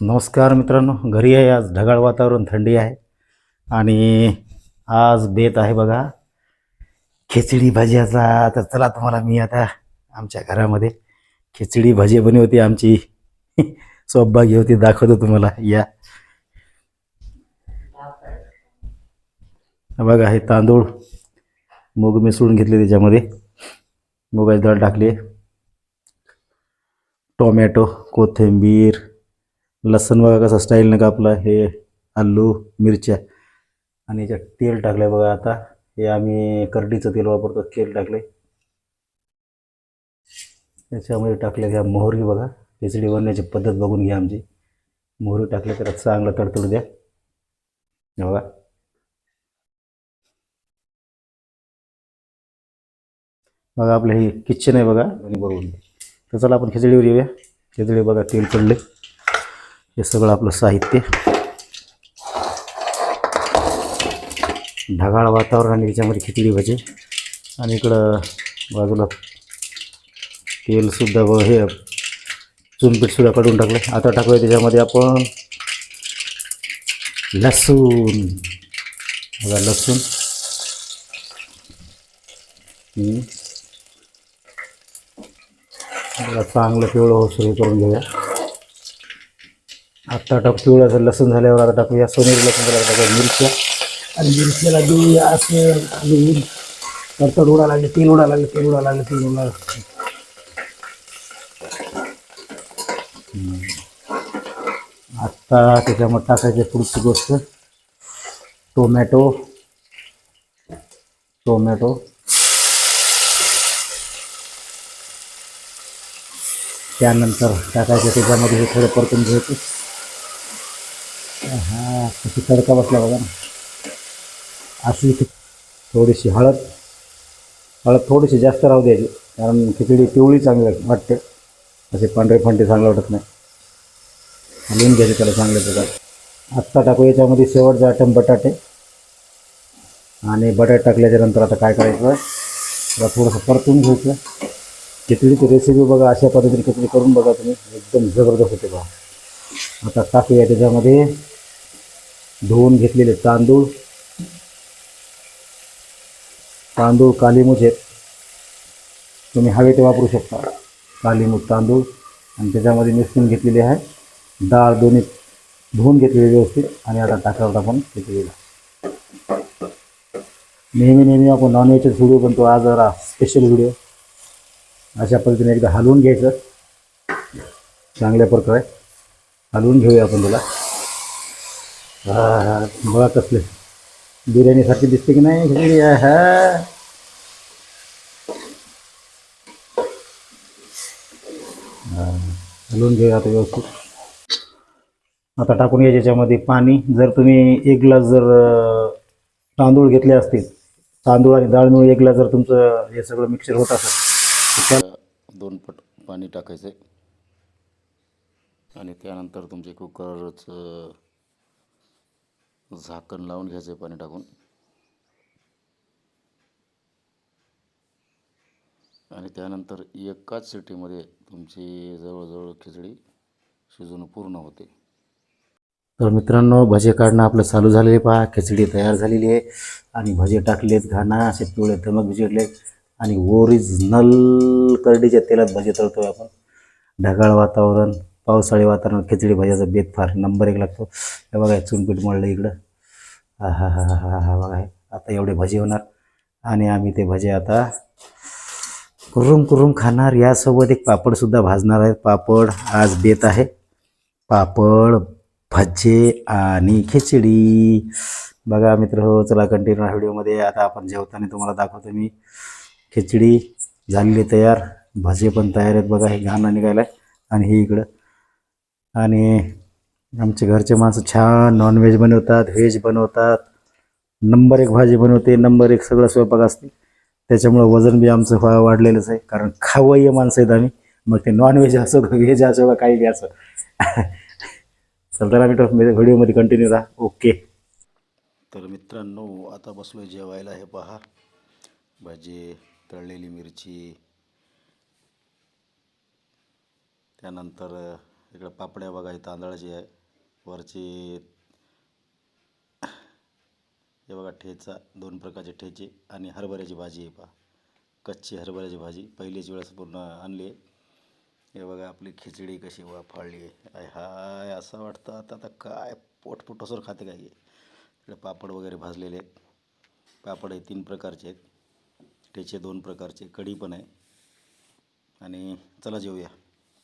नमस्कार मित्रांनो घरी आहे आज. ढगाळ वातावरण थंडी आहे. आणि आज बेत आहे बघा. खिचडी भाज्याचा तर चला तुम्हाला मी आता आमच्या घरामध्ये खिचडी भाजी बनी होती. आमची सौभाग्य होती. दाखवतो तुम्हाला. या. बघा हे तांदूळ मूग मिसळून घेतले त्याच्यामध्ये. मुगाची डाळ टाकली. टोमॅटो कोथिंबीर लसूण बघा कसं स्टाईलनं आपला हे आलू मिरच्या आणि याच्यात तेल टाकलं बघा आता. हे आम्ही करडीचं तेल वापरतो तेल टाकले त्याच्यामध्ये टाकले घ्या मोहरी बघा. खिचडी बनण्याची पद्धत बघून घ्या आमची. मोहरी टाकले तर चांगलं तडतडू द्या. बघा. बघा आपलं हे किचन आहे बघा. आणि बरोबर तर चला आपण खिचडीवर येऊया. खिचडी बघा तेल पडले हे सगळं आपलं साहित्य. ढगाळ वातावरण आणि त्याच्यामध्ये खिचडी भजे. आणि इकडं बाजूला तेलसुद्धा व हे चुनपीठसुद्धा काढून टाकलं आता टाकूया त्याच्यामध्ये आपण लसूण. बघा लसूण. बघा चांगलं पिवळं होसर हे करून घेऊया. आता टाक पिवळं लसूण झाल्यावर आता टाकूया सोनेरी लसूण झाल्यावर टाकूया मिरच्या. आणि मिरच्याला देऊया असं आणि तडतड उडा लागले तेल उडा लागले तेल उडा लागले तेल उडा आत्ता त्याच्यामध्ये टाकायचे पुढची गोष्ट. टोमॅटो. टोमॅटो. त्यानंतर टाकायचं त्याच्यामध्ये हे थोडं परतून घ्यायचं. हा कशी तडका बसला बघा ना अशी थोडीशी हळद हळद थोडीशी जास्त राहू द्यायची कारण खिचडी पिवळी चांगली वाटते. असे पांढरे फांटे चांगलं वाटत नाही. लिहून घ्यायचे त्याला चांगल्या प्रकारे. आत्ता टाकू याच्यामध्ये शेवटचा आयटम बटाटे आणि बटाटे टाकल्याच्या नंतर आता काय करायचं? त्याला थोडंसं परतून घ्यायचं. खिचडीची रेसिपी बघा अशा पद्धतीने खिचडी करून बघा तुम्ही. एकदम जबरदस्त होते बघा. आता टाकूया त्याच्यामध्ये धुवून घेतलेले तांदूळ. तांदूळ कालीमुछ आहेत तुम्ही हवे ते वापरू शकता. कालीमुछ तांदूळ. आणि त्याच्यामध्ये मिसळून घेतलेले आहे. डाळ दोन्ही धुवून घेतलेली व्यवस्थित. आणि आता टाकावं आपण घेतलेला नेहमी नेहमी आपण नॉनव्हेजचाच व्हिडिओ बनतो. आज जरा स्पेशल व्हिडिओ अशा पद्धतीने एकदा हलवून घ्यायचं. चांगल्या प्रकारे हलवून घेऊया आपण त्याला. बघा कसले. बिर्याणीसारखी दिसते की नाही? खिचडी हा हलवून घेऊया आता व्यवस्थित. आता टाकून घ्या याच्यामध्ये पाणी. जर तुम्ही एक ग्लास जर तांदूळ घेतले असतील तांदूळ आणि डाळ मिळून एक ग्लास जर तुमचं हे सगळं मिक्सर होत असेल तर दोन पट पाणी टाकायचं. आणि त्यानंतर तुमचे कुकरचं झाकण लावून घ्यायचं आहे पाणी टाकून. आणि त्यानंतर एकाच सिटीमध्ये तुमची जवळजवळ खिचडी शिजून पूर्ण होते. तर मित्रांनो भजे काढणं आपलं चालू झालेले पहा. खिचडी तयार झालेली आहे. आणि भजे टाकलेत घाणा असे पिवळे धमक भिजले आणि ओरिजिनल करडीच्या तेलात भजे तळतोय आपण. ढगाळ वातावरण. पावसाळी वातावरण खिचडी भाज्याचा बेत फार नंबर एक लागतो. हे बघा चुनपीठ मळलं इकडं. हा हा हा हा हा बघा आता एवढे भजे होणार. आणि आम्ही ते भजे आता कुरुम कुरुम खाणार. यासोबत एक पापडसुद्धा भाजणार आहे. पापड आज बेत आहे. पापड भजे आणि खिचडी. बघा मित्र हो चला कंटिन्यू व्हिडिओमध्ये. आता आपण जेवताना तुम्हाला दाखवतो मी. खिचडी झालेली तयार. भजे पण तयार आहेत. बघा हे घाण निघायला आहे आणि हे इकडं. आणि आमचे घरचे माणसं छान नॉनव्हेज बनवतात व्हेज बनवतात नंबर एक भाजी बनवते नंबर एक सगळं स्वयंपाक असते. त्याच्यामुळं वजन बी आमचं वा वाढलेलंच आहे कारण खावय्य माणसं आहेत आम्ही. मग ते नॉनव्हेज असो व्हेज असो का काही बी असो. चल मित्र व्हिडिओमध्ये कंटिन्यू राहा. ओके तर मित्रांनो आता बसलो जेवायला. हे पहा भजे तळलेली मिरची. त्यानंतर इकडं पापड्या बघा ही तांदळाची आहे. वरची हे बघा ठेचा दोन प्रकारचे ठेचे आणि हरभऱ्याची भाजी आहे पहा. कच्ची हरभऱ्याची भाजी. पहिलीच वेळेस पूर्ण आणली आहे. हे बघा आपली खिचडी कशी वाफाळली आहे. हाय असं वाटतं. आता आता काय पोटपुटसर खाते काय हे. इकडे पापड वगैरे भाजलेले आहेत. पापड हे तीन प्रकारचे आहेत. ठेचे दोन प्रकारचे कढी पण आहे. आणि चला जेवूया.